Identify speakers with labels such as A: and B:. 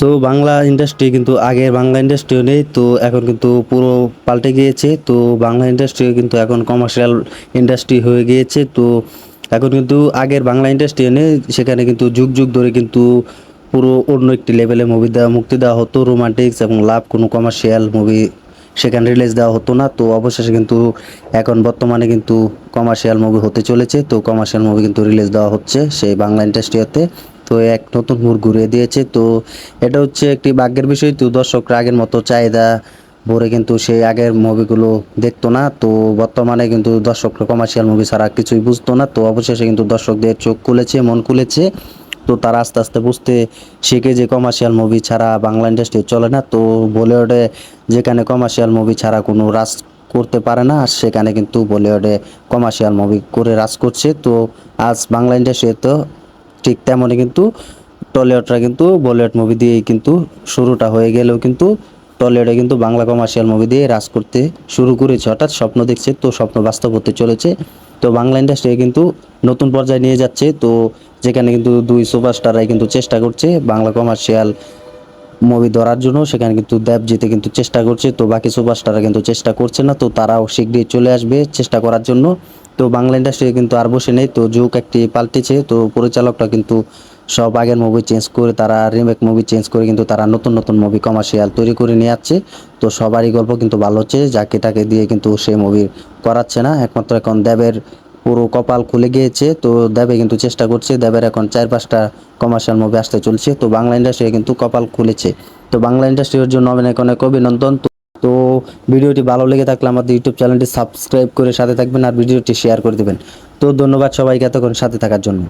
A: So Bangla industry কিন্তু আগের বাংলা ইন্ডাস্ট্রিও নেই, তো এখন কিন্তু পুরো পাল্টে গিয়েছে, তো বাংলা ইন্ডাস্ট্রি কিন্তু এখন কমার্শিয়াল ইন্ডাস্ট্রি হয়ে গিয়েছে, তো এখন কিন্তু আগের বাংলা ইন্ডাস্ট্রি নেই, সেখানে কিন্তু যুগ যুগ ধরে কিন্তু পুরো অন্য একটি লেভেলে মুভি দেওয়া, মুক্তি দেওয়া হতো রোমান্টিক্স এবং লাভ কোনো কমার্শিয়াল মুভি সেখানে রিলিজ দেওয়া হতো না, তো অবশেষে কিন্তু এখন বর্তমানে কিন্তু কমার্শিয়াল মুভি হতে চলেছে, তো কমার্শিয়াল মুভি কিন্তু রিলিজ দেওয়া হচ্ছে সেই বাংলা ইন্ডাস্ট্রিতে তো এক নতুন মোড় ঘুরিয়ে দিয়েছে। তো এটা হচ্ছে একটি ভাগ্যের বিষয়। তো দর্শকরা আগের মতো চাহিদা ভরে কিন্তু সেই আগের মুভিগুলো দেখতো না। তো বর্তমানে কিন্তু দর্শকরা কমার্শিয়াল মুভি ছাড়া কিছুই বুঝতো না। তো অবশেষে কিন্তু দর্শকদের চোখ খুলেছে, মন খুলেছে। তো তারা আস্তে আস্তে বুঝতে শিখে যে কমার্শিয়াল মুভি ছাড়া বাংলা ইন্ডাস্ট্রি চলে না। তো বলিউডে যেখানে কমার্শিয়াল মুভি ছাড়া কোনো রাজ করতে পারে না, আর সেখানে কিন্তু বলিউডে কমার্শিয়াল মুভি করে রাজ করছে। তো আজ বাংলা ইন্ডাস্ট্রিতে ঠিক তেমনই কিন্তু টলিউডরা কিন্তু বলিউড মুভি দিয়েই কিন্তু শুরুটা হয়ে গেলেও কিন্তু টলিউডে কিন্তু বাংলা কমার্শিয়াল মুভি দিয়ে রাজ করতে শুরু করেছে। হঠাৎ স্বপ্ন দেখছে, তো স্বপ্ন বাস্তব হতে চলেছে। তো বাংলা ইন্ডাস্ট্রি কিন্তু নতুন পর্যায়ে নিয়ে যাচ্ছে। তো যেখানে কিন্তু দুই সুপারস্টাররাই কিন্তু চেষ্টা করছে বাংলা কমার্শিয়াল মুভি ধরার জন্য, সেখানে কিন্তু দেবজিতে কিন্তু চেষ্টা করছে। তো বাকি সুপারস্টাররা কিন্তু চেষ্টা করছে না, তো তারাও শীঘ্রই চলে আসবে চেষ্টা করার জন্য। তো বাংলা ইন্ডাস্ট্রি কিন্তু আর বসে নেই। তো যুগ একটি পাল্টেছে। তো পরিচালকটা কিন্তু সব আগের মুভি চেঞ্জ করে, তারা রিমেক মুভি চেঞ্জ করে কিন্তু তারা নতুন নতুন মুভি কমার্শিয়াল তৈরি করে নিয়ে যাচ্ছে। তো সবারই গল্প কিন্তু ভালো হচ্ছে। যাকে তাকে দিয়ে কিন্তু সেই মুভি করাচ্ছে না। একমাত্র এখন দেবের পুরো কপাল খুলে গিয়েছে। তো দেবে কিন্তু চেষ্টা করছে। দেবের এখন চার পাঁচটা কমার্শিয়াল মুভি আসতে চলছে। তো বাংলা ইন্ডাস্ট্রি কিন্তু কপাল খুলেছে। তো বাংলা ইন্ডাস্ট্রির জন্য অনেক অনেক অভিনন্দন। তো ভিডিওটি ভালো লেগে থাকলে আমাদের ইউটিউব চ্যানেলটি সাবস্ক্রাইব করে সাথে থাকবেন আর ভিডিওটি শেয়ার করে দেবেন। তো ধন্যবাদ সবাইকে এতক্ষণ সাথে থাকার জন্য।